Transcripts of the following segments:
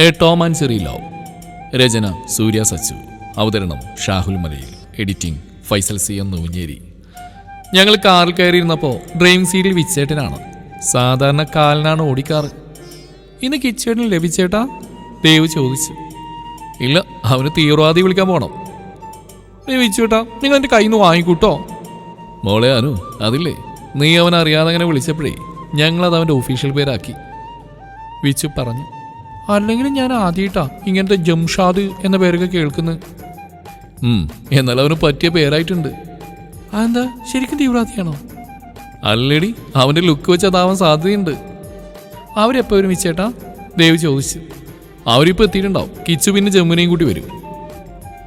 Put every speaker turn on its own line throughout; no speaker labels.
A Tom and Jerry love. രചന സൂര്യ സച്ചു. അവതരണം Shahul Malayil. Editing Faisal C M Noonjeri. ഞങ്ങൾ കാറിൽ കയറിയിരുന്നപ്പോൾ driving സീറ്റിൽ വിച്ചേട്ടനാണ്. സാധാരണ കാലിനാണ് ഓടിക്കാറ്. ഇന്ന് കിച്ചേട്ടൻ ലഭിച്ചേട്ടാ ദേവ് ചോദിച്ചു. ഇല്ല അവന് തീവ്രവാദി വിളിക്കാൻ പോണം. ലഭിച്ചേട്ടാ നിങ്ങൾ എന്റെ കയ്യിൽ നിന്ന് വാങ്ങിക്കൂട്ടോ? മോളെ അനു അതില്ലേ? നീ അവൻ അറിയാതെ അങ്ങനെ വിളിച്ചപ്പോഴേ ഞങ്ങളത് അവന്റെ ഒഫീഷ്യൽ പേരാക്കി. വിച്ചു പറഞ്ഞു. അല്ലെങ്കിൽ ഞാൻ ആദ്യമായിട്ടാ ഇങ്ങനത്തെ ജംഷാദ് എന്ന പേരൊക്കെ കേൾക്കുന്നത്. എന്നാൽ അവന് പറ്റിയ പേരായിട്ടുണ്ട്. അതെന്താ? ശരിക്കും തീവ്രവാദിയാണോ? അല്ലടി അവന്റെ ലുക്ക് വെച്ച് അതാവാൻ സാധ്യതയുണ്ട്. അവരെപ്പോ വിച്ചേട്ടാ ദേവ് ചോദിച്ചു. അവരിപ്പോ എത്തിയിട്ടുണ്ടാവും. കിച്ചു പിന്നെ ജമ്മുനയും കൂട്ടി വരും.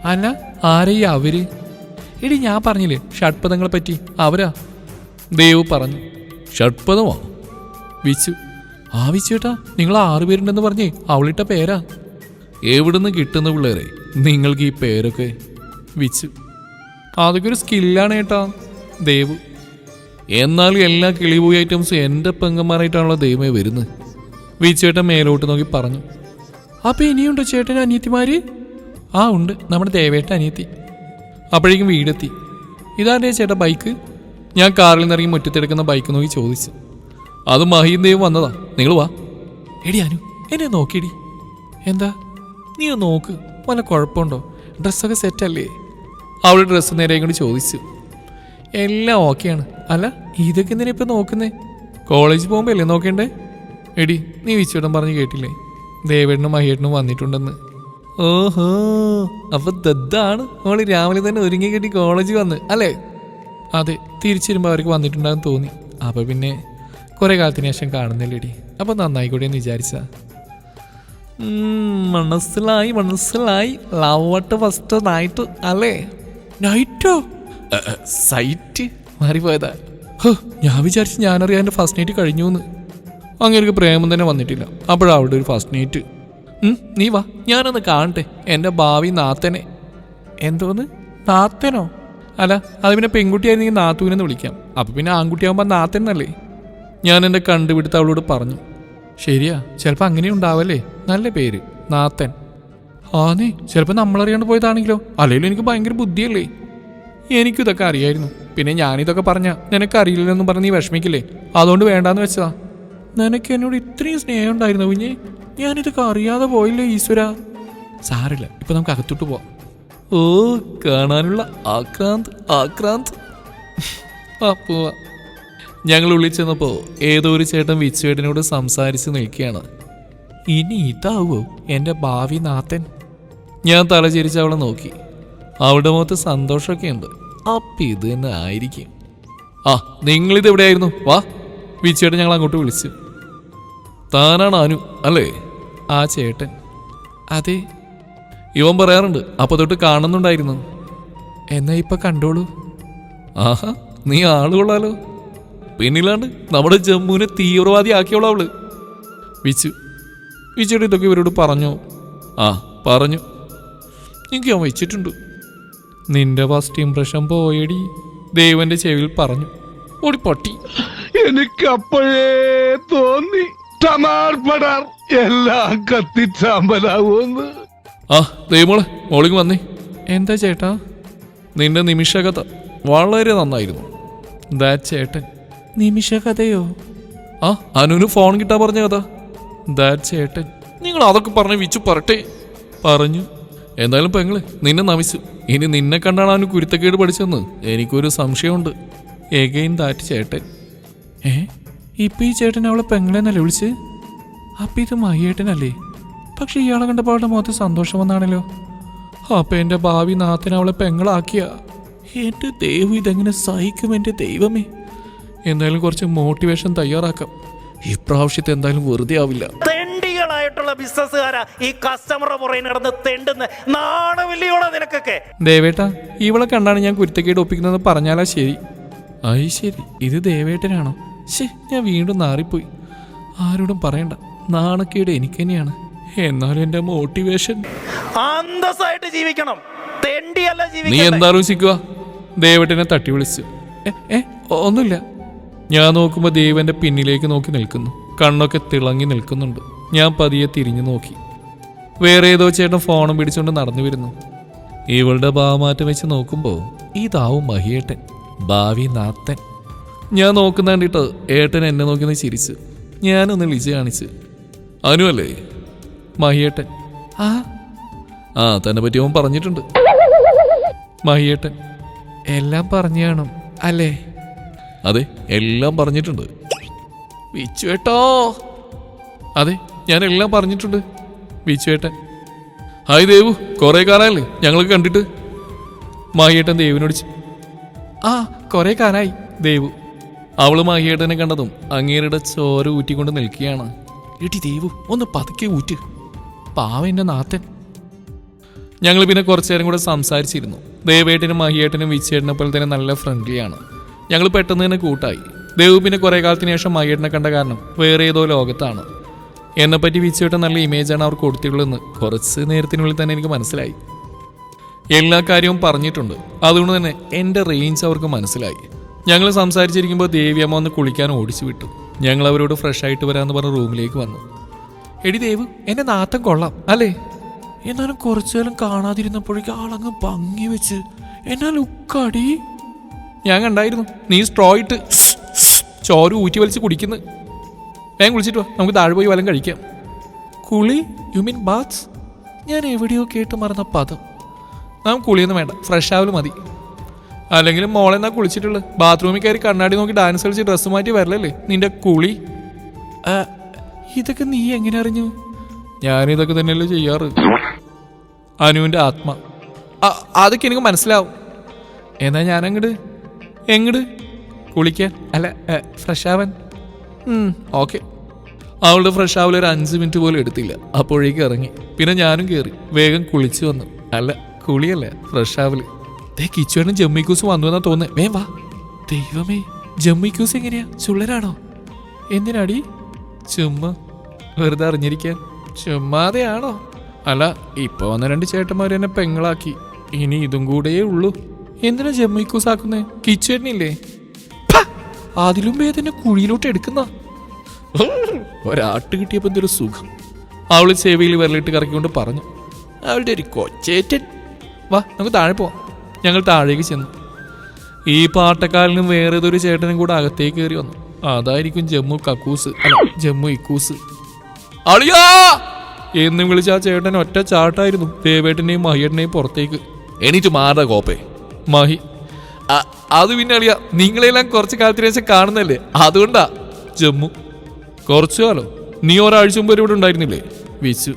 അല്ല ആരെയ്യ അവർ? എടി ഞാൻ പറഞ്ഞില്ലേ ഷഡ്പദങ്ങളെ പറ്റി. അവരാ? ദേവ് പറഞ്ഞു. ഷഡ്പദമോ? വിച്ചു. ആ വിച്ചുവേട്ടാ നിങ്ങൾ ആറുപേരുണ്ടെന്ന് പറഞ്ഞേ അവളിട്ട പേരാ. എവിടുന്ന് കിട്ടുന്ന പിള്ളേരെ? നിങ്ങൾക്ക് ഈ പേരൊക്കെ വിച്ചു. അതൊക്കെ ഒരു സ്കില്ലാണ് ഏട്ടാ ദേവ്. എന്നാൽ എല്ലാ കിളിപോയി ഐറ്റംസും എന്റെ പെങ്ങന്മാരായിട്ടാണല്ലോ ദൈവമേ വരുന്നത്. വിച്ചേട്ടൻ മേലോട്ട് നോക്കി പറഞ്ഞു. അപ്പം ഇനിയുണ്ടോ ചേട്ടൻ അനിയത്തിമാര്? ആ ഉണ്ട്. നമ്മുടെ ദേവേട്ട അനിയത്തി. അപ്പോഴേക്കും വീടെത്തി. ഇതാരുടെ ചേട്ടാ ബൈക്ക്? ഞാൻ കാറിൽ നിന്നിറങ്ങി മുറ്റത്തെടുക്കുന്ന ബൈക്ക് നോക്കി ചോദിച്ചു. അത് മഹീന്ദയും വന്നതാ. നിങ്ങൾ വാ. എടി അനു എന്നെ നോക്കിയടി. എന്താ? നീ ഒന്ന് നോക്ക്. വല്ല കുഴപ്പമുണ്ടോ? ഡ്രസ്സൊക്കെ സെറ്റല്ലേ? അവളുടെ ഡ്രസ്സ് നേരെ കൊണ്ട് ചോദിച്ചു. എല്ലാം ഓക്കെയാണ്. അല്ല ഇതൊക്കെ എന്തിനാ ഇപ്പം നോക്കുന്നേ? കോളേജ് പോകുമ്പോൾ അല്ലേ നോക്കേണ്ടേ? എടി നീ വിച്ചുവിടം പറഞ്ഞ് കേട്ടില്ലേ? ദേവേട്ടനും മഹേട്ടനും വന്നിട്ടുണ്ടെന്ന്. ഓഹോ അപ്പൊ ദദ്ദാണ്. അവൾ രാവിലെ തന്നെ ഒരുങ്ങി കെട്ടി കോളേജിൽ വന്ന് അല്ലേ? അതെ തിരിച്ചു വരുമ്പോൾ അവർക്ക് വന്നിട്ടുണ്ടാകും തോന്നി. അപ്പൊ പിന്നെ കുറെ കാലത്തിന് ശേഷം കാണുന്നില്ലേടി. അപ്പൊ നന്നായിക്കോട്ടെ എന്ന് വിചാരിച്ച മനസ്സിലായി മനസ്സിലായി. ലവട്ട് ഫസ്റ്റ് നൈറ്റ് അല്ലേ? നൈറ്റോ സൈറ്റ് മാറിപ്പോയതാ. ഹോ ഞാൻ വിചാരിച്ചു ഞാനറിയാം എന്റെ ഫസ്റ്റ് നൈറ്റ് കഴിഞ്ഞു എന്ന് അങ്ങനെ പ്രേമം തന്നെ വന്നിട്ടില്ല. അപ്പോഴാണ് അവിടെ ഒരു ഫസ്റ്റ് നൈറ്റ് നീ വാ. ഞാനൊന്ന് കാണട്ടെ. എന്റെ ഭാവി നാത്തനെ. എന്തോന്ന്? നാത്തനോ? അല്ല അത് പിന്നെ പെൺകുട്ടിയായിരുന്നെങ്കിൽ നാത്തൂനെന്ന് വിളിക്കാം. അപ്പൊ പിന്നെ ആൺകുട്ടിയാകുമ്പോൾ നാത്തൻ എന്നല്ലേ? ഞാൻ എന്റെ കണ്ടുപിടുത്ത അവളോട് പറഞ്ഞു ശരിയാ ചിലപ്പോൾ അങ്ങനെ ഉണ്ടാവല്ലേ? നല്ല പേര് നാത്തൻ. ആ നീ ചിലപ്പോൾ നമ്മളറിയാണ്ട് പോയതാണെങ്കിലോ? അല്ലെങ്കിലും എനിക്ക് ഭയങ്കര ബുദ്ധിയല്ലേ? എനിക്കിതൊക്കെ അറിയായിരുന്നു. പിന്നെ ഞാനിതൊക്കെ പറഞ്ഞ നിനക്ക് അറിയില്ലെന്നും പറഞ്ഞ് നീ വിഷമിക്കില്ലേ? അതുകൊണ്ട് വേണ്ടാന്ന് വെച്ചതാ. നിനക്ക് എന്നോട് ഇത്രയും സ്നേഹം ഉണ്ടായിരുന്നു കുഞ്ഞെ? ഞാനിതൊക്കെ അറിയാതെ പോയില്ലേ ഈശ്വര? സാറില്ല ഇപ്പൊ നമുക്ക് അകത്തോട്ട് പോവാം. ഓ കാണാനുള്ള ആക്രാന്ത് ആക്രാന്ത്. ആ പോവാ. ഞങ്ങൾ ഉള്ളിൽ ഏതോ ഒരു ചേട്ടൻ വിച്ചുവേട്ടനോട് സംസാരിച്ച് നിൽക്കുകയാണ്. ഇനി ഇതാവോ എന്റെ ഭാവി നാത്തൻ ഞാൻ തലചിരിച്ച് അവളെ നോക്കി. അവളുടെ മുഖത്ത് സന്തോഷമൊക്കെ ഉണ്ട് അപ്പൊ ഇത് തന്നെ ആയിരിക്കും. ആ നിങ്ങളിത് എവിടെയായിരുന്നു? വാ. വിച്ചേട്ടൻ ഞങ്ങൾ അങ്ങോട്ട് വിളിച്ചു. താനാണ് അനു അല്ലേ? ആ ചേട്ടൻ. അതെ. ഇവൻ പറയാറുണ്ട് അപ്പൊ തൊട്ട് കാണുന്നുണ്ടായിരുന്നു. എന്നാ ഇപ്പൊ കണ്ടോളൂ. ആഹാ നീ ആൾ കൊള്ളാലോ പിന്നില്ലാണ്ട് നമ്മുടെ ജമ്മുവിനെ തീവ്രവാദി ആക്കിയോളാം അവൾ. വിച്ചു. വിച്ചയുടെ ഇതൊക്കെ ഇവരോട് പറഞ്ഞു. ആ പറഞ്ഞു. എനിക്ക് ഞാൻ വെച്ചിട്ടുണ്ട്. നിന്റെ ഫസ്റ്റ് ഇംപ്രഷൻ പോയടി ദേവന്റെ ചെവിയിൽ പറഞ്ഞു. ഓടി പട്ടി.
എനിക്ക് അപ്പോഴേ തോന്നി എല്ലാം കത്തിച്ചാമ്പലാവൂന്ന്.
ആ ദൈവമോളെ മോളിങ് വന്നേ. എന്താ ചേട്ടാ? നിന്റെ നിമിഷകഥ വളരെ നന്നായിരുന്നു. ദാ ചേട്ടൻ. നിമിഷകഥയോ? ആ അനുവിന് ഫോൺ കിട്ടാൻ പറഞ്ഞ കഥ. ദാറ്റ്സ് ചേട്ടൻ. നിങ്ങൾ അതൊക്കെ പറഞ്ഞ് വിച്ചു പറട്ടെ. പറഞ്ഞു. എന്തായാലും പെങ്ങൾ നിന്നെ നമിച്ചു. ഇനി നിന്നെ കണ്ടാണ് അവന് കുരുത്തക്കേട് പഠിച്ചെന്ന് എനിക്കൊരു സംശയമുണ്ട്. എഗെയിൻ ദാറ്റ് ചേട്ടൻ. ഏ? ഇപ്പൊ ഈ ചേട്ടൻ അവളെ പെങ്ങളെന്നല്ലേ വിളിച്ച്? അപ്പൊ ഇത് മയ്യേട്ടനല്ലേ? പക്ഷെ ഇയാളെ കണ്ടപ്പോൾ അവളുടെ മുഖത്ത് സന്തോഷം വന്നാണല്ലോ. അപ്പൊ എന്റെ ഭാവി നാഥൻ അവളെ പെങ്ങളാക്കിയ. എന്റെ ദൈവം ഇതെങ്ങനെ സഹിക്കും എന്റെ ദൈവമേ? എന്തായാലും കുറച്ച് മോട്ടിവേഷൻ തയ്യാറാക്കാം. ഇപ്രാവശ്യത്തെ എന്തായാലും വെറുതെ ആവില്ല.
തെണ്ടികളായിട്ടുള്ള ബിസിനസ്സുകാരാ ഈ കസ്റ്റമറുടെ പുറകെ നടന്ന് തെണ്ടുന്ന. നാണമില്ലയോടെ നിനക്കൊക്കെ?
ദേവേട്ട ഇവളെ കണ്ടാണ് ഞാൻ കുരുത്തക്കേട് ഒപ്പിക്കുന്നത് പറഞ്ഞാലാ ശരി. അയ് ശരി ഇത് ദേവേട്ടനാണോ? ശേ ഞാൻ വീണ്ടും നാറിപ്പോയി. ആരോടും പറയണ്ട നാണക്കേട് എനിക്ക് തന്നെയാണ് എന്നാലും എന്റെ മോട്ടിവേഷൻ
അന്തസ്സായിട്ട് ജീവിക്കണം. തെണ്ടിയല്ല
നീ
ജീവിക്കണം
എന്താലോചിക്കുക ദേവേട്ടനെ തട്ടി വിളിച്ചു. ഏ ഏ ഒന്നുമില്ല. ഞാൻ നോക്കുമ്പോൾ ദേവന്റെ പിന്നിലേക്ക് നോക്കി നിൽക്കുന്നു. കണ്ണൊക്കെ തിളങ്ങി നിൽക്കുന്നുണ്ട്. ഞാൻ പതിയെ തിരിഞ്ഞു നോക്കി. വേറെ ഏതോ ചേട്ടൻ ഫോണും പിടിച്ചുകൊണ്ട് നടന്നു വരുന്നു. ഇവളുടെ ഭാവമാറ്റം വെച്ച് നോക്കുമ്പോൾ ഇതാവും മഹിയേട്ടൻ. ഭാവി നാത്തൻ. ഞാൻ നോക്കുന്ന കണ്ടിട്ട് ഏട്ടൻ എന്നെ നോക്കി ചിരിച്ചു. ഞാനൊന്ന് ലിജി കാണിച്ച്. അനു അല്ലേ? മഹിയേട്ടൻ. ആ? ആ തന്നെ പറ്റി അവൻ പറഞ്ഞിട്ടുണ്ട്. മഹിയേട്ടൻ. എല്ലാം പറഞ്ഞു കാണും. അല്ലേ? അതെ എല്ലാം പറഞ്ഞിട്ടുണ്ട്. വിച്ചുവേട്ടോ അതെ ഞാൻ എല്ലാം പറഞ്ഞിട്ടുണ്ട് വിച്ചുവേട്ടൻ ഹായ് ദേവു കുറെ കാലമല്ലേ ഞങ്ങൾക്ക് കണ്ടിട്ട്? മാഹിയേട്ടൻ ദേവിനോട് ആ കുറെ കാലായി ദേവു. അവൾ മാഹിയേട്ടനെ കണ്ടതും അങ്ങേരുടെ ചോര ഊറ്റിക്കൊണ്ട് നിൽക്കുകയാണ്. എടി ദേവു ഒന്ന് പതുക്കെ ഊറ്റ്. പാവ എന്റെ നാത്തൻ. ഞങ്ങൾ പിന്നെ കുറച്ചു നേരം കൂടെ സംസാരിച്ചിരുന്നു. ദേവേട്ടനും മഹിയേട്ടനും വിച്ചേട്ടനെ പോലെ തന്നെ നല്ല ഫ്രണ്ട്ലിയാണ് ഞങ്ങൾ പെട്ടെന്ന് തന്നെ കൂട്ടായി. ദേവു കുറെ കാലത്തിന് ശേഷം മയ്യേട്ടനെ കണ്ട കാരണം വേറെ ഏതോ ലോകത്താണ്. എന്നെപ്പറ്റി വിച്ചേട്ടൻ നല്ല ഇമേജാണ് അവർ കൊടുത്തിട്ടുള്ളതെന്ന് കുറച്ച് നേരത്തിനുള്ളിൽ തന്നെ എനിക്ക് മനസ്സിലായി. എല്ലാ കാര്യവും പറഞ്ഞിട്ടുണ്ട്. അതുകൊണ്ട് തന്നെ എന്റെ റേഞ്ച് അവർക്ക് മനസ്സിലായി. ഞങ്ങൾ സംസാരിച്ചിരിക്കുമ്പോൾ ദേവിയമ്മ ഒന്ന് കുളിക്കാൻ ഓടിച്ചു വിട്ടു. ഞങ്ങൾ അവരോട് ഫ്രഷ് ആയിട്ട് വരാമെന്ന് പറഞ്ഞ് റൂമിലേക്ക് വന്നു. എടി ദേവ് എന്റെ നാത്തം കൊള്ളാം അല്ലേ? എന്നാലും കുറച്ചു കാലം കാണാതിരുന്നപ്പോഴേക്കും ആളങ്ങ് ഭംഗി വെച്ച് എന്നാ ലുക്കാടി ഞാൻ കണ്ടായിരുന്നു. നീ സ്ട്രോ ഇട്ട് ചോര ഊറ്റി വലിച്ച് കുടിക്കുന്നു. വേഗം കുളിച്ചിട്ട് വാ. നമുക്ക് താഴെ പോയി വല്ലതും കഴിക്കാം. കുളി? യു മീൻ ബാത്സ് ഞാൻ എവിടെയോ കേട്ട് മറന്ന പദം. നാം കുളിയൊന്നും വേണ്ട. ഫ്രഷ് ആവലും മതി. അല്ലെങ്കിൽ മോളെ എന്നാ കുളിച്ചിട്ടുള്ളത് ബാത്റൂമിൽ കയറി കണ്ണാടി നോക്കി ഡാൻസ് കളിച്ച് ഡ്രസ്സ് മാറ്റി വരലല്ലേ? നിന്റെ കുളി? ഇതൊക്കെ നീ എങ്ങനെ അറിഞ്ഞു? ഞാനിതൊക്കെ തന്നെയല്ലേ ചെയ്യാറ്. അനുവിന്റെ ആത്മ. അതൊക്കെ എനിക്ക് മനസ്സിലാവും. എന്നാ ഞാനങ്ങോട്ട് എങ്ങട്? കുളിക്കാൻ? അല്ല ഫ്രഷ് ആവാൻ ഓക്കെ. അവളുടെ ഫ്രഷ് ആവൽ ഒരു അഞ്ച് മിനിറ്റ് പോലും എടുത്തില്ല. അപ്പോഴേക്ക് ഇറങ്ങി. പിന്നെ ഞാനും കയറി വേഗം കുളിച്ചു വന്നു. അല്ല കുളിയല്ല? ഫ്രഷ് ആവൽ ദേ കിച്ചുവേട്ടൻ ജമ്മിക്കൂസ് വന്നു എന്നാ തോന്നുന്നത് വേ വാ. ദൈവമേ ജമ്മിക്കൂസ് എങ്ങനെയാ? ചുള്ളരാണോ എന്തിനാടി? ചുമ്മാ. വെറുതെ അറിഞ്ഞിരിക്കാൻ. ചുമ്മാതെയാണോ? അല്ല ഇപ്പൊ വന്ന രണ്ട് ചേട്ടന്മാർ എന്നെ പെങ്ങളാക്കി. ഇനി ഇതും കൂടെയേ ഉള്ളൂ. എന്തിനാ ജമ്മിക്കൂസ് ആക്കുന്നേ കിച്ചുവേട്ടനില്ലേ ഫ! അതിലും വേദന കുഴിയിലോട്ട് എടുക്കുന്ന. ഒരാട്ട് കിട്ടിയപ്പോ എന്തൊരു സുഖം. അവൾ ചെവിയിൽ വിരലിട്ട് കറക്കിക്കൊണ്ട് പറഞ്ഞു. അവളുടെ ഒരു കൊച്ചേറ്റൻ. വാ നമുക്ക് താഴെ പോവാം. ഞങ്ങൾ താഴേക്ക് ചെന്നു. ഈ പാട്ടക്കാലിനും വേറെ ഏതൊരു ചേട്ടനും കൂടെ അകത്തേക്ക് കയറി വന്നു. അതായിരിക്കും ജമ്മു കക്കൂസ്. അല്ല ജമ്മു ഇക്കൂസ്. അളിയാ! എന്നും വിളിച്ച ആ ചേട്ടൻ ഒറ്റ ചാട്ടായിരുന്നു. ദേവേട്ടനെയും മഹിയേട്ടനെയും പുറത്തേക്ക്. എണീറ്റ് മാറുക കോപ്പേ മഹി "അ- അത് പിന്നെ അളിയ നിങ്ങളെല്ലാം കുറച്ച് കാലത്തിന് ശേഷം കാണുന്നല്ലേ അതുകൊണ്ടാ. ജമ്മു. കുറച്ചു കാലം. നീ ഒരാഴ്ച മുമ്പ് ഇവിടെ ഉണ്ടായിരുന്നില്ലേ? വിശു.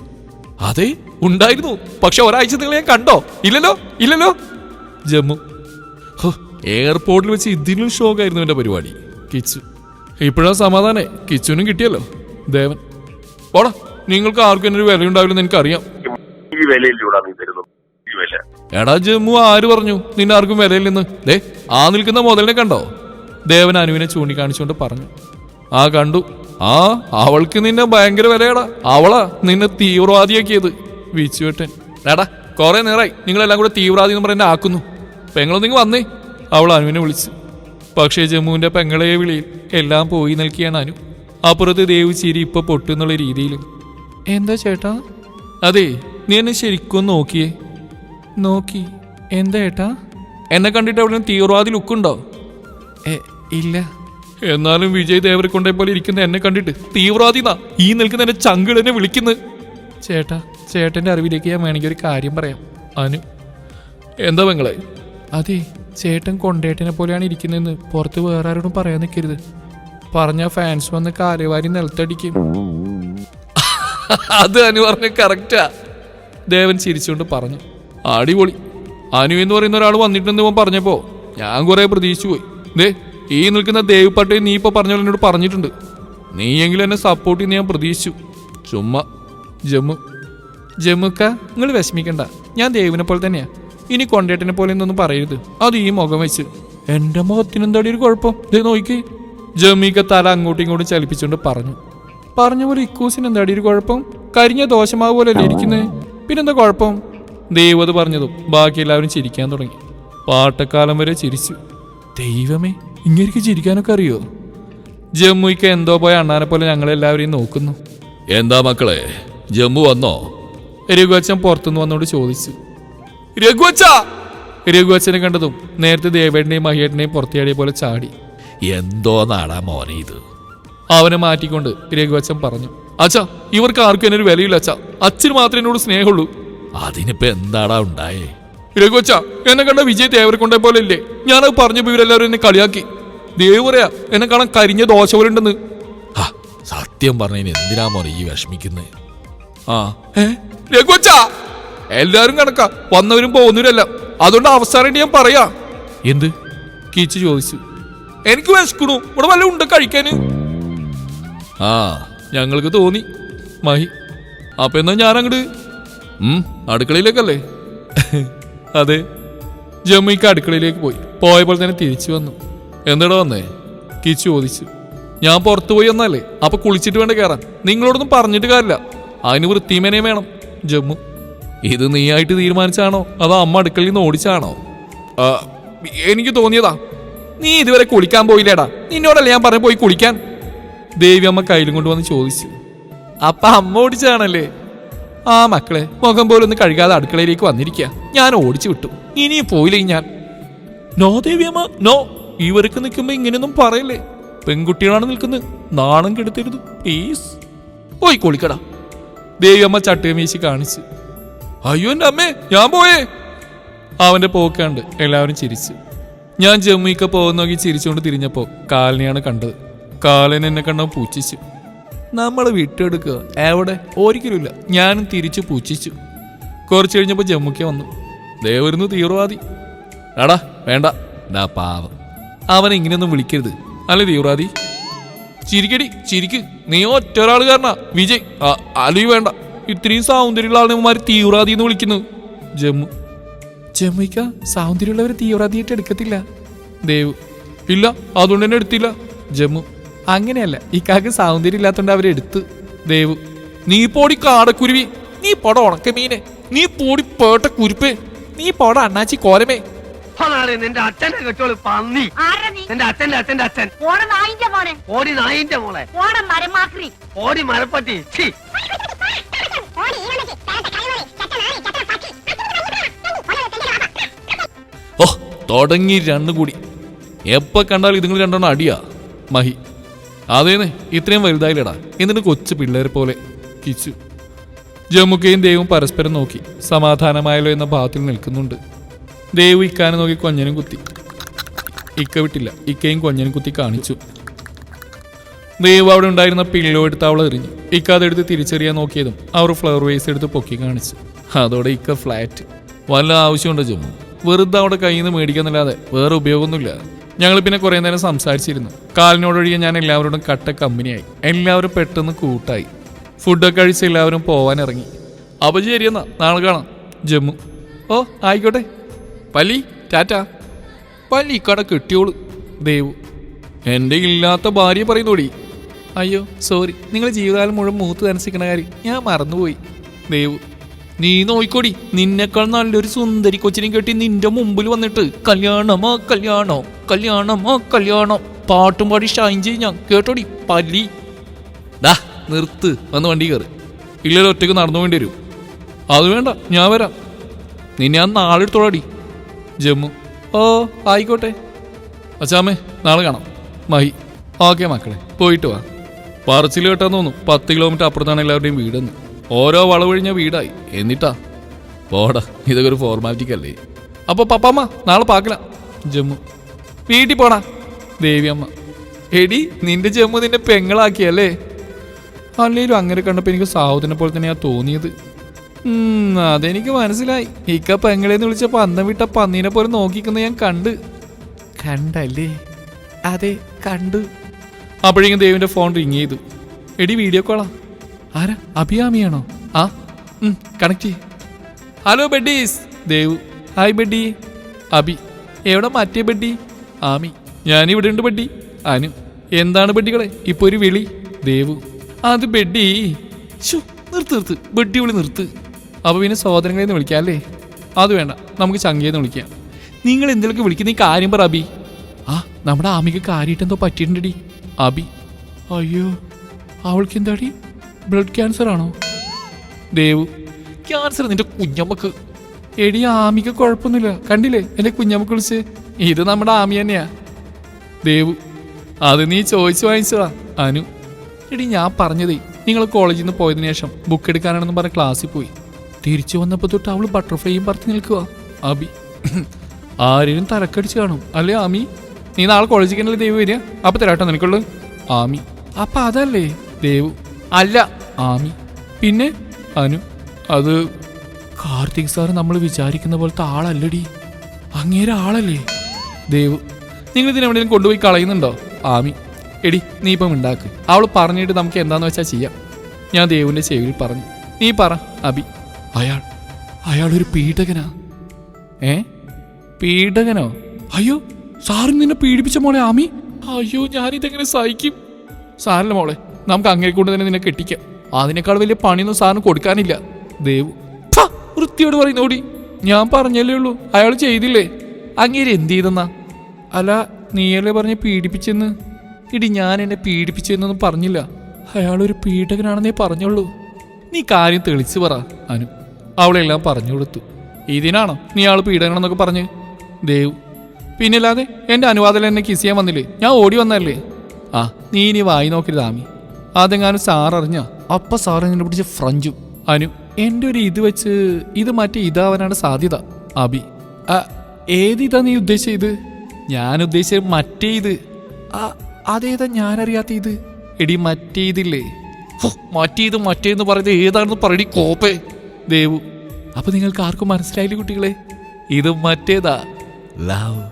അതെ ഉണ്ടായിരുന്നു. പക്ഷെ ഒരാഴ്ച നിങ്ങൾ ഞാൻ കണ്ടോ? ഇല്ലല്ലോ ഇല്ലല്ലോ. ജമ്മു. ഹോ, എയർപോർട്ടിൽ വെച്ച് ഇതിലും ഷോക്കായിരുന്നു എന്റെ പരിപാടി. കിച്ചു. ഇപ്പോഴാ സമാധാനേ. കിച്ചുവിനും കിട്ടിയല്ലോ. ദേവൻ. ഓടാ നിങ്ങൾക്ക് ആർക്കും എന്നൊരു വില ഉണ്ടാവില്ലെന്ന് എനിക്കറിയാം.
ഈ വിലയിലൂടെ നീ തരുന്നു ഈ വില.
എടാ ജമ്മു ആര് പറഞ്ഞു? നിന്നെ ആർക്കും വിലയില്ലെന്ന് ദേ ആ നിൽക്കുന്ന മുതലിനെ കണ്ടോ? ദേവൻ അനുവിനെ ചൂണ്ടിക്കാണിച്ചുകൊണ്ട് പറഞ്ഞു. ആ കണ്ടു. ആ അവൾക്ക് നിന്നെ ഭയങ്കര വിലയടാ. അവളാ നിന്നെ തീവ്രവാദിയാക്കിയത്. വിച്ചുവേട്ടൻ. എടാ കുറെ നേരായി. നിങ്ങളെല്ലാം കൂടെ തീവ്രവാദി എന്ന് പറഞ്ഞ ആക്കുന്നു. പെങ്ങളൊന്നിങ്ങ് വന്നേ. അവൾ അനുവിനെ വിളിച്ചു. പക്ഷേ ജമ്മുവിന്റെ പെങ്ങളെ വിളിയിൽ എല്ലാം പോയി നിൽക്കുകയാണ് അനു. അപ്പുറത്ത് ദേവി ചിരി ഇപ്പൊ പൊട്ടുന്നുള്ള രീതിയിലും എന്താ ചേട്ടാ? അതെ നീ എന്നെ ശരിക്കും നോക്കിയേ. നോക്കി. എന്താ ഏട്ടാ? എന്നെ കണ്ടിട്ട് അവിടെ തീവ്രവാദി ലുക്കുണ്ടോ ഇല്ല. എന്നാലും വിജയ് ദേവരെ കൊണ്ടേ പോലെ ഇരിക്കുന്ന എന്നെ കണ്ടിട്ട് തീവ്രവാദി നാ ഈ നിൽക്കുന്ന എന്നെ ചങ്കിടനെ വിളിക്കുന്നു. ചേട്ടാ ചേട്ടന്റെ അറിവിലേക്ക് ഞാൻ വേണമെങ്കിൽ ഒരു കാര്യം പറയാം. അനു എന്താ പെങ്ങളെ? അതെ ചേട്ടൻ കൊണ്ടേട്ടനെ പോലെയാണ് ഇരിക്കുന്നതെന്ന് പുറത്ത് വേറെ ആരോടും പറയാൻ നിൽക്കരുത് പറഞ്ഞ ഫാൻസ് വന്ന് കാലുവാരി നിലത്തടിക്കും. അത് അനു പറഞ്ഞ കറക്റ്റാ ദേവൻ ചിരിച്ചുകൊണ്ട് പറഞ്ഞു. അടിപൊളി. അനു എന്ന് പറയുന്ന ഒരാൾ വന്നിട്ടുണ്ട് ഇവൻ പറഞ്ഞപ്പോ. ഞാൻ കുറെ പ്രതീക്ഷിച്ചു പോയി. ദേ ഈ നിൽക്കുന്ന ദേവ് നീ ഇപ്പൊ പറഞ്ഞ എന്നോട് പറഞ്ഞിട്ടുണ്ട്. നീയെങ്കിലും എന്നെ സപ്പോർട്ട് ചെയ്യുന്ന ഞാൻ പ്രതീക്ഷിച്ചു. ചുമ്മാ ജമ്മു ജമ്മുക്ക നിങ്ങൾ വിഷമിക്കണ്ട. ഞാൻ ദേവിനെ പോലെ തന്നെയാ. ഇനി കൊണ്ടേട്ടനെ പോലെ എന്നൊന്നും പറയരുത്. അത് ഈ മുഖം വെച്ച്. എന്റെ മുഖത്തിനെന്താടി ഒരു കുഴപ്പം? ദേ നോക്കി. ജമ്മിക്ക തല അങ്ങോട്ടും ഇങ്ങോട്ടും ചലിപ്പിച്ചുകൊണ്ട് പറഞ്ഞു. പറഞ്ഞ പോലെ ഇക്കൂസിന് എന്താടി ഒരു കുഴപ്പം? കരിഞ്ഞ ദോശമാവ് പോലെ അല്ലേ ഇരിക്കുന്നേ പിന്നെന്താ കുഴപ്പം? ദൈവം അത് പറഞ്ഞതും. ബാക്കി എല്ലാവരും ചിരിക്കാൻ തുടങ്ങി. പാട്ടക്കാലം വരെ ചിരിച്ചു. ദൈവമേ ഇങ്ങനെയൊക്കെ ചിരിക്കാനൊക്കെ അറിയോ? ജമ്മുയ്ക്ക് എന്തോ പോയ അണ്ണാനെ പോലെ ഞങ്ങളെല്ലാവരെയും നോക്കുന്നു. എന്താ മക്കളെ ജമ്മു വന്നോ? രഘുവച്ചൻ പുറത്തുനിന്ന് വന്നോട് ചോദിച്ചു. രഘുവച്ച! രഘുവച്ചനെ കണ്ടതും നേരത്തെ ദേവേട്ടനെയും മഹിയേട്ടനെയും പുറത്തേടിയ പോലെ ചാടി. എന്തോ നാടാ മോനെ ഇത്. അവനെ മാറ്റിക്കൊണ്ട് രഘുവച്ചൻ പറഞ്ഞു. അച്ഛാ ഇവർക്ക് ആർക്കും എന്നൊരു വിലയില്ല അച്ഛാ. അച്ഛന് മാത്രമേ എന്നോട് സ്നേഹമുള്ളൂ. അതിനിപ്പോ എന്താടാ ഉണ്ടായേ? രഘുവച്ച എന്നെ കണ്ട വിജയ് തേവരെ കൊണ്ടേ പോലെ ഇല്ലേ? ഞാനത് പറഞ്ഞപ്പോ ഇവരെല്ലാവരും എന്നെ കളിയാക്കി. ദേവ് പറയാ എന്നെ കാണാൻ കരിഞ്ഞ ദോശ പോലെ ഉണ്ടെന്ന്. സത്യം പറഞ്ഞതിന് എന്തിനാ മോനെ ഈ വിഷമിക്കുന്നേ? ആ ഏ? രഘുവച്ച എല്ലാരും കണക്കാ വന്നവരും പോകുന്നവരല്ല. അതുകൊണ്ട് അവസാനമായിട്ട് ഞാൻ പറയാ. എന്ത്? കീച്ചു ചോദിച്ചു. എനിക്ക് വിശക്കണു ഇവിടെ വല്ല ഉണ്ട് കഴിക്കാന്? ആ ഞങ്ങൾക്ക് തോന്നി. മഹി അപ്പൊ എന്നാ ഞാൻ അങ്ങോട്ട് ഉം അടുക്കളയിലേക്കല്ലേ? അതെ ജമ്മിക്ക് അടുക്കളയിലേക്ക് പോയി. പോയപ്പോൾ തന്നെ തിരിച്ചു വന്നു. എന്താടാ വന്നേ? കിച്ചു ചോദിച്ചു. ഞാൻ പുറത്തു പോയി വന്നല്ലേ അപ്പൊ കുളിച്ചിട്ട് വേണ്ട കയറാൻ നിങ്ങളോടൊന്നും പറഞ്ഞിട്ട് കാര്യമില്ല. അതിന് വൃത്തിമേനയും വേണം ജമ്മു. ഇത് നീയായിട്ട് തീരുമാനിച്ചാണോ? അതോ അമ്മ അടുക്കളയിൽ നിന്ന് ഓടിച്ചാണോ? എനിക്ക് തോന്നിയതാ. നീ ഇതുവരെ കുളിക്കാൻ പോയില്ലേടാ? നിന്നോടല്ല ഞാൻ പറഞ്ഞു പോയി കുളിക്കാൻ? ദേവി അമ്മ കയ്യിലും കൊണ്ടുവന്ന് ചോദിച്ചു. അപ്പ അമ്മ ഓടിച്ചാണല്ലേ ആ മക്കളെ മുഖം പോലൊന്ന് കഴുകാതെ അടുക്കളയിലേക്ക് വന്നിരിക്കുക. ഞാൻ ഓടിച്ചു വിട്ടു. ഇനിയും പോയില്ലേ ഞാൻ? No Deviyamma no. ഇവർക്ക് നിൽക്കുമ്പോ ഇങ്ങനെയൊന്നും പറയല്ലേ. പെൺകുട്ടികളാണ് നിൽക്കുന്നത്. നാണം കെടുത്തരുത് പ്ലീസ് പോയി കൊളിക്കടാ. ദേവിയമ്മ ചട്ടയം വീശി കാണിച്ചു. അയ്യോ എന്റെ അമ്മേ ഞാൻ പോയേ. അവന്റെ പോക്കാണ്ട് എല്ലാവരും ചിരിച്ചു. ഞാൻ ജമ്മുക്ക് പോകുന്ന നോക്കി ചിരിച്ചുകൊണ്ട് തിരിഞ്ഞപ്പോ കാലിനെയാണ് കണ്ടത്. കാലിനെന്നെ എന്നെ കണ്ട പൂച്ചിച്ചു. നമ്മൾ വിട്ടെടുക്കുക. എവിടെ? ഒരിക്കലുമില്ല. ഞാനും തിരിച്ചു പൂച്ചിച്ചു കുറച്ച് കഴിഞ്ഞപ്പോ ജമ്മുക്ക് വന്നു. ദേവരുന്നു തീവ്രവാദി. എടാ വേണ്ട. ഡാ പാവം. അവനെ ഇങ്ങനെയൊന്നും വിളിക്കരുത്. അല്ലേ തീവ്രവാദി? ചിരിക്കടി ചിരിക്ക്. നീ കാരണ വിജയ്. അലി വേണ്ട. ഇത്രയും സൗന്ദര്യമുള്ള ആളുമാര് തീവ്രവാദി എന്ന് വിളിക്കുന്നു. ജമ്മു. ജമ്മിക്ക സൗന്ദര്യമുള്ളവർ തീവ്രവാദിയായിട്ട് എടുക്കത്തില്ല. ദേവ്. ഇല്ല അതുകൊണ്ട് തന്നെ എടുത്തില്ല. ജമ്മു. അങ്ങനെയല്ല. ഇക്കാക്ക് സൗന്ദര്യം ഇല്ലാത്തോണ്ട് അവരെടുത്ത് ദേവു. നീ പോടി കാടക്കുരുവി നീ പോട ഉണക്കമീനെ നീ പോടി പേട്ട കുരുപ്പ്. നീ പോട അണ്ണാച്ചി കോലമേ
നിന്റെ അച്ഛന്റെ കെട്ടോൾ പന്നി.
ആരാ
നിന്റെ അച്ഛന്റെ അച്ഛന്റെ അച്ഛൻ. ഓടി നായിന്റെ മോളെ. ഓടി മരപ്പട്ടി
ഓ തുടങ്ങി രണ്ടും കൂടി. എപ്പോ കണ്ടാൽ ഇതുങ്ങൾ രണ്ടെണ്ണം അടിയാ. മഹി. അതേന്ന് ഇത്രയും വലുതായില്ലടാ. എന്നിട്ട് കൊച്ചു പിള്ളേരെ പോലെ കിച്ചു. ജമ്മുക്കയും ദേവും പരസ്പരം നോക്കി സമാധാനമായല്ലോ എന്ന ഭാവത്തിൽ നിൽക്കുന്നുണ്ട്. ദേവ് ഇക്കാനെ നോക്കി കൊഞ്ഞനും കുത്തി. ഇക്ക വിട്ടില്ല ഇക്കയും കൊഞ്ഞനും കുത്തി കാണിച്ചു. ദേവ് അവിടെ ഉണ്ടായിരുന്ന പില്ലോ എടുത്ത് അവൾ എറിഞ്ഞു. ഇക്ക അതെടുത്ത് തിരിച്ചറിയാൻ നോക്കിയതും അവർ ഫ്ലവർ വേസ് എടുത്ത് പൊക്കി കാണിച്ചു. അതോടെ ഇക്ക ഫ്ലാറ്റ് വല്ല ആവശ്യമുണ്ടോ ജമ്മു? വെറുതെ അവിടെ കയ്യിൽ നിന്ന് മേടിക്കാന്നല്ലാതെ വേറെ ഉപയോഗമൊന്നുമില്ല. ഞങ്ങൾ പിന്നെ കുറേ നേരം സംസാരിച്ചിരുന്നു. കാലിനോടൊഴികെ ഞാൻ എല്ലാവരോടും കട്ട കമ്പനിയായി. എല്ലാവരും പെട്ടെന്ന് കൂട്ടായി. ഫുഡൊക്കെ കഴിച്ച് എല്ലാവരും പോവാൻ ഇറങ്ങി. അപ്പോൾ ശരിയെന്നാ നാളെ കാണാം. ജമ്മു. ഓ ആയിക്കോട്ടെ. പലി ടാറ്റ. പലി കട കിട്ടിയോളൂ ദേവു. എന്റെ ഇല്ലാത്ത ഭാര്യ പറയുന്നോടി. അയ്യോ സോറി. നിങ്ങൾ ജീവിതകാലം മുഴുവൻ മൂത്ത് തനസിക്കണ കാര്യം ഞാൻ മറന്നുപോയി. ദേവു. നീ നോയിക്കോടി നിന്നെക്കാൾ നല്ലൊരു സുന്ദരി കൊച്ചിനെ കെട്ടി നിന്റെ മുമ്പിൽ വന്നിട്ട് കല്യാണമാ കല്യാണോ കല്യാണമാ കല്യാണോ പാട്ടും പാടി ഷൈൻ ചെയ്യും ഞാൻ കേട്ടോടി പല്ലി. ഡാ നിർത്ത് വന്ന് വണ്ടി കയറി ഇല്ലല്ലോ ഒറ്റയ്ക്ക് നടന്നു വേണ്ടി വരും. അത് വേണ്ട ഞാൻ വരാം. നിന്നെ ഞാൻ നാളെ എടുത്തോളാടി. ജമ്മു ഓ ആയിക്കോട്ടെ. അച്ചാമ്മേ നാളെ കാണാം. മഹി ഓക്കെ മക്കളെ പോയിട്ട് വാ. പറച്ചിൽ കേട്ടാന്ന് തോന്നുന്നു പത്ത് കിലോമീറ്റർ അപ്പുറത്താണ് എല്ലാവരുടെയും വീടെന്ന്. ഓരോ വളവഴിഞ്ഞ വീടായി. എന്നിട്ടാ? പോടാ ഇതൊക്കെ ഒരു ഫോർമാലിറ്റിക്ക് അല്ലേ അപ്പൊ പപ്പാമ്മ നാളെ പാക്കലാ ജമ്മു. വീട്ടിൽ പോടാ ദേവിയമ്മ. എടി നിന്റെ ജമ്മു നിന്നെ പെങ്ങളാക്കിയല്ലേ? അല്ലേലും അങ്ങനെ കണ്ടപ്പോ എനിക്ക് സാഹുദിനെ പോലെ തന്നെയാ തോന്നിയത്. അതെനിക്ക് മനസ്സിലായി. ഇക്ക പെങ്ങളെന്ന് വിളിച്ചപ്പോ അന്ന വിട്ട പന്നീനെ പോലെ നോക്കിക്കുന്ന ഞാൻ കണ്ട്. കണ്ടല്ലേ? അതെ കണ്ടു. അപ്പോഴേക്കും ദേവിന്റെ ഫോൺ റിങ് ചെയ്തു. എടി വീഡിയോ കോളാ ആരാ? അഭിയാമിയാണോ? ആ കണക്ട് ചെയ് ഹലോ ബെഡീസ്. ദേവു. ഹായ് ബെഡി. അബി എവിടെ മാറ്റിയ ബെഡി? ആമി. ഞാനിവിടെ ഉണ്ട് ബെഡി. അനു. എന്താണ് ബെഡികളെ? ഇപ്പൊ ഒരു വിളി. ദേവു. അത് ബെഡി. ഷു നിർത്ത് നിർത്ത്. ബെഡി വിളി നിർത്ത്. അപ്പൊ പിന്നെ സഹോദരങ്ങളെന്ന് വിളിക്കാം അല്ലേ? അത് വേണ്ട. നമുക്ക് ചങ്കയെന്ന് വിളിക്കാം. നിങ്ങൾ എന്തെങ്കിലും വിളിക്കുന്ന ഈ കാര്യം പറ അബി ആ നമ്മുടെ ആമിക്ക് കാര്യമായിട്ട് എന്തോ പറ്റിയിട്ടുണ്ടടി. അബി അയ്യോ അവൾക്ക് എന്താടി? ബ്ലഡ് ക്യാൻസർ ആണോ ദേവു ക്യാൻസർ നിന്റെ കുഞ്ഞമ്മക്ക്. എടി ആമിക്ക് കുഴപ്പമൊന്നുമില്ല. കണ്ടില്ലേ? എന്റെ കുഞ്ഞമ്മക്ക് വിളിച്ച്. ഇത് നമ്മുടെ ആമി തന്നെയാ. ദേവു അത് നീ ചോദിച്ചു വാങ്ങിച്ചതാ അനു. എടി ഞാൻ പറഞ്ഞതേ നിങ്ങൾ കോളേജിൽ നിന്ന് പോയതിനു ശേഷം ബുക്ക് എടുക്കാനാണെന്ന് പറഞ്ഞ ക്ലാസ്സിൽ പോയി. തിരിച്ചു വന്നപ്പോൾ തൊട്ട് അവൾ ബട്ടർഫ്ലൈയും പറത്തി നിൽക്കുക അബി ആരെയും തലക്കടിച്ച് കാണും. അല്ലേ ആമി? നീ നാളെ കോളേജിൽ തന്നെ ദേവ് വരിക? അപ്പൊ തരാട്ടോ നിനക്കുള്ളു ആമി അപ്പൊ അതല്ലേ? ദേവു അല്ല ആമി. പിന്നെ അനു. അത് കാർത്തിക് സാർ നമ്മൾ വിചാരിക്കുന്ന പോലത്തെ ആളല്ലടി. അങ്ങേരെ ആളല്ലേ? ദേവ് നിങ്ങൾ ഇതിനെവിടെയും കൊണ്ടുപോയി കളയുന്നുണ്ടോ? ആമി. എടി നീ ഇപ്പം ഉണ്ടാക്ക് അവൾ പറഞ്ഞിട്ട് നമുക്ക് എന്താന്ന് വെച്ചാൽ ചെയ്യാം. ഞാൻ ദേവിന്റെ ചെവിയിൽ പറഞ്ഞു. നീ പറ അബി. അയാൾ അയാളൊരു പീഡകനാ. ഏ? പീഡകനോ? അയ്യോ സാറിന് നിന്നെ പീഡിപ്പിച്ച മോളെ ആമി. അയ്യോ ഞാനിതെങ്ങനെ സഹിക്കും? സാറില്ല മോളെ നമുക്ക് അങ്ങനെ കൊണ്ട് തന്നെ നിന്നെ കെട്ടിക്കാം. അതിനേക്കാൾ വലിയ പണിയൊന്നും സാറിന് കൊടുക്കാനില്ല. ദേവു. വൃത്തിയോട് പറയുന്നോടി ഞാൻ പറഞ്ഞല്ലേ ഉള്ളൂ. അയാൾ ചെയ്തില്ലേ? അങ്ങേര് എന്ത് ചെയ്തെന്നാ? അല്ല നീയല്ലേ പറഞ്ഞ് പീഡിപ്പിച്ചെന്ന്? ഇടി ഞാൻ എന്നെ പീഡിപ്പിച്ചെന്നൊന്നും പറഞ്ഞില്ല. അയാളൊരു പീഡകനാണെന്നേ പറഞ്ഞുള്ളൂ. നീ കാര്യം തെളിച്ചു പറ അനു. അവളെല്ലാം പറഞ്ഞു കൊടുത്തു. ഇതിനാണോ നീ ആൾ പീഡകനാണെന്നൊക്കെ പറഞ്ഞ്? ദേവ്. പിന്നില്ലാതെ എന്റെ അനുവാദം എന്നെ കിസ് ചെയ്യാൻ വന്നില്ലേ? ഞാൻ ഓടി വന്നല്ലേ ആ നീ ഇനി വായി നോക്കരുത് ആമി. അതെങ്ങാനും സാർ അറിഞ്ഞ അപ്പ സാറിനെ പിടിച്ച് ഫ്രഞ്ചു. അനു എന്റെ ഒരു ഇത് വെച്ച് ഇത് മറ്റേ ഇതാവാനാണ് സാധ്യത അബി. ആ, ഏത് ഇതാ നീ ഉദ്ദേശിച്ച ഇത് ഞാൻ ഉദ്ദേശിച്ച മറ്റേ ഇത്. അതേതാ ഞാനറിയാത്ത ഇത്? എടി മറ്റേ ഇതില്ലേ? മറ്റേത് മറ്റേന്ന് പറയുന്നത് ഏതാണെന്ന് പറയടി കോപ്പേ. ദേവു അപ്പൊ നിങ്ങൾക്ക് ആർക്കും മനസ്സിലായില്ലേ കുട്ടികളെ? ഇത് മറ്റേതാ? ലവ്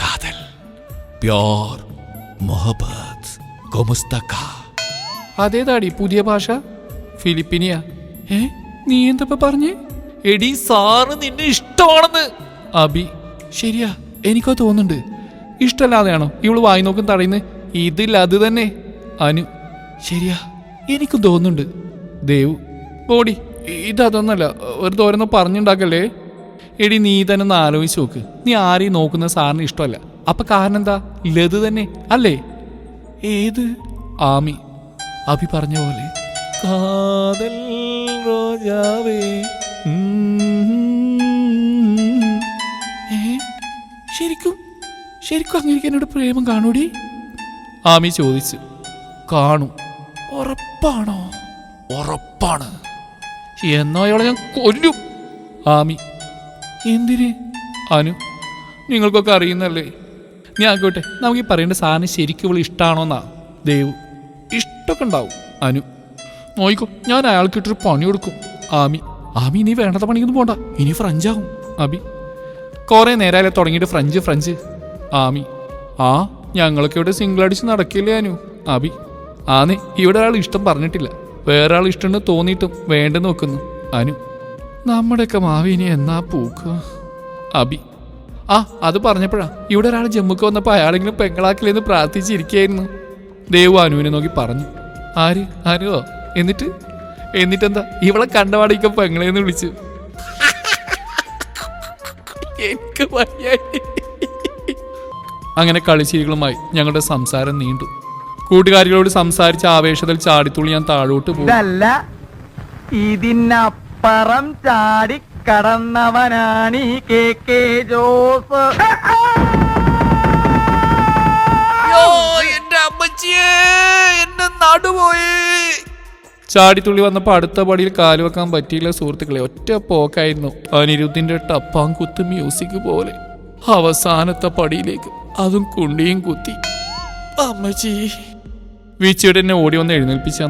കാതൽ പ്യോർ മൊഹബത്ത് ഗോമുസ്തക അതേതാടി പുതിയ ഭാഷ? ഫിലിപ്പിനിയ. ഏ നീ എന്താ പറഞ്ഞേ? എടി സാറ് നിന്നെ ഇഷ്ടമാണെന്ന്. അബി ശരിയാ എനിക്കോ തോന്നുന്നുണ്ട്. ഇഷ്ടമല്ലാതെയാണോ ഇവൾ വായി നോക്കും തടയുന്നത് ഇതിൽ അത് തന്നെ. അനു ശരിയാ എനിക്കും തോന്നുന്നുണ്ട്. ദേവു ഓടി ഇതതൊന്നല്ല ഒരു തോരന്ന് പറഞ്ഞുണ്ടാക്കല്ലേ? എടി നീ തന്നെ ഒന്ന് ആലോചിച്ച് നോക്ക്. നീ ആരെയും നോക്കുന്ന സാറിന് ഇഷ്ടമല്ല. അപ്പൊ കാരണം എന്താ? ലത് തന്നെ അല്ലേ? ഏത്? ആമി. അഭി പറഞ്ഞ പോലെ. കാതൽ റോജാവേ. ശരിക്കും ശരിക്കും അങ്ങനെ എന്നോട് പ്രേമം കാണൂടി? ആമി ചോദിച്ചു. കാണും. ഉറപ്പാണോ? ഉറപ്പാണ്. എന്നോ അയാളെ ഞാൻ കൊല്ലും. ആമി. എന്തിന്? അനു നിങ്ങൾക്കൊക്കെ അറിയുന്നല്ലേ? ഞാൻ ആയിക്കോട്ടെ നമുക്ക് ഈ പറയേണ്ട സാധനം ശരിക്കും ഇവൾ ഇഷ്ടമാണോന്നാ ദേവു. ഇഷ്ടമൊക്കെ ഉണ്ടാവും അനു നോയിക്കോ ഞാൻ അയാൾക്ക് ഇട്ടൊരു പണി കൊടുക്കും. ആമി ആമി നീ വേണ്ടത പണിയൊന്നും പോണ്ട. ഇനി ഫ്രഞ്ചാവും. അബി കുറെ നേരമല്ലേ തുടങ്ങിയിട്ട് ഫ്രഞ്ച് ഫ്രഞ്ച്. ആമി ആ ഞങ്ങളൊക്കെ ഇവിടെ സിംഗിൾ അടിച്ച് നടക്കില്ലേ അനു? അബി ആന്നേ ഇവിടെ ഒരാൾ ഇഷ്ടം പറഞ്ഞിട്ടില്ല. വേറെ ആൾ ഇഷ്ടമെന്ന് തോന്നിയിട്ടും വേണ്ടെന്ന് വെക്കുന്നു അനു നമ്മുടെയൊക്കെ മാവി ഇനി എന്നാ പൂക്കുക അബി ആ അത് പറഞ്ഞപ്പോഴാ ഇവിടെ ഒരാൾ ജമ്മുക്ക് വന്നപ്പോൾ അയാളെങ്കിലും പെങ്ങളാക്കില്ലെന്ന് പ്രാർത്ഥിച്ചിരിക്കുകയായിരുന്നു ദേവു അനുവിനെ നോക്കി പറഞ്ഞു. ആര്? ആരോ? എന്നിട്ട്? എന്നിട്ടെന്താ? ഇവളെ കണ്ടപാടിക്ക പെങ്ങളെന്ന് വിളിച്ചു. എനിക്ക് വയ്യായി. അങ്ങനെ കളിച്ചിരികളുമായി ഞങ്ങളുടെ സംസാരം നീണ്ടു. കൂട്ടുകാരികളോട് സംസാരിച്ച ആവേശത്തിൽ ചാടിത്തുള്ളി ഞാൻ താഴോട്ട് പോകും
ഇതല്ല ഇതിനപ്പുറം ചാടി കടന്നവനാണ് ഈ കെ കെ ജോസ്.
അമ്മച്ചിയെ എന്റെ നടുപോയി. ചാടിത്തുള്ളി വന്നപ്പോൾ അടുത്ത പടിയിൽ കാൽ വെക്കാൻ പറ്റിയില്ല സുഹൃത്തുക്കളെ. ഒറ്റ പോക്കായിരുന്നു. അനിരുദ്ധിന്റെ ടപ്പാം കുത്ത് മ്യൂസിക് പോലെ. അവസാനത്തെ പടിയിലേക്ക് അതും കുണ്ടിയും കുത്തി. അമ്മച്ചി. വീച്ചിയുടെ എന്നെ ഓടി വന്ന് എഴുന്നേൽപ്പിച്ചു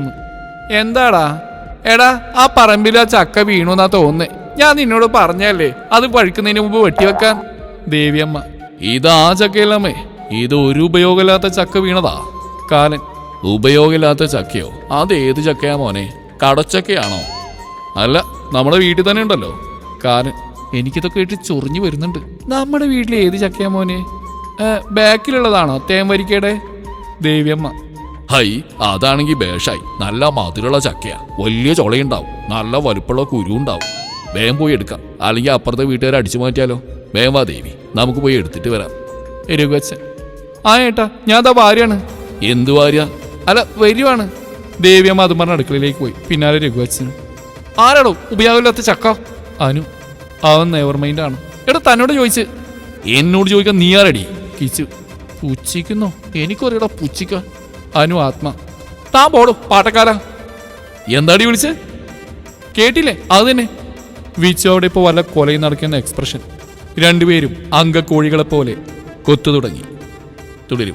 എന്താടാ? എടാ ആ പറമ്പിൽ ആ ചക്ക വീണു എന്നാ തോന്നേ ഞാൻ നിന്നോട് പറഞ്ഞല്ലേ അത് പഴുക്കുന്നതിന് മുമ്പ് വെട്ടിവെക്കാൻ? ദേവിയമ്മ ഇത് ആ ചക്കയല്ലമ്മേ ഇത് ഒരു ഉപയോഗമില്ലാത്ത ചക്ക വീണതാ. കാലൻ ഉപയോഗമില്ലാത്ത ചക്കയോ? അത് ഏത് ചക്കയാ മോനെ? കടച്ചക്കയാണോ? അല്ല നമ്മുടെ വീട്ടിൽ തന്നെ ഉണ്ടല്ലോ. കാലൻ എനിക്കിതൊക്കെ ഇട്ട് ചൊറിഞ്ഞു വരുന്നുണ്ട്. നമ്മുടെ വീട്ടിൽ ഏത് ചക്കയാ മോനെ? ബാക്കിലുള്ളതാണോ തേൻവരിക്കയുടെ ദേവിയമ്മ. ഹൈ അതാണെങ്കിൽ ബേഷായി. നല്ല മധുരമുള്ള ചക്കയാ. വലിയ ചൊളയുണ്ടാവും. നല്ല വലുപ്പമുള്ള കുരു ഉണ്ടാവും. വേഗം പോയി എടുക്കാം. അല്ലെങ്കിൽ അപ്പുറത്തെ വീട്ടുകാരെ അടിച്ചു മാറ്റിയാലോ? വേഗം വാ ദേവി. നമുക്ക് പോയി എടുത്തിട്ട് വരാം. രഘുവച്ചൻ ആ ഏട്ടാ ഞാൻ അതാ ഭാര്യയാണ് എന്ത് ഭാര്യ? അല്ല വരുവാണ്. ദേവിയമ്മ അതും പറഞ്ഞ അടുക്കളയിലേക്ക് പോയി. പിന്നാലെ രഘുവച്ചനും ആരാടോ? ഉപയോഗമില്ലാത്ത ചക്ക. അനു. അവൻ നെവർ മൈൻഡ് ആണ്. എടാ തന്നോട് ചോദിച്ച്. എന്നോട് ചോദിക്കാൻ നീ ആരടി? കിച്ചു. പുച്ഛിക്കുന്നോ? എനിക്കറിയടാ പുച്ഛിക്ക അനു ആത്മ. താൻ പോടോ പാട്ടക്കാരാ. എന്താടി വിളിച്ച്? കേട്ടില്ലേ? അത് തന്നെ. അവിടെ ഇപ്പോൾ വല്ല കൊലയും നടക്കുന്ന എക്സ്പ്രഷൻ രണ്ടുപേരും അംഗക്കോഴികളെപ്പോലെ പോലെ കൊത്തു തുടങ്ങി. തുടരും.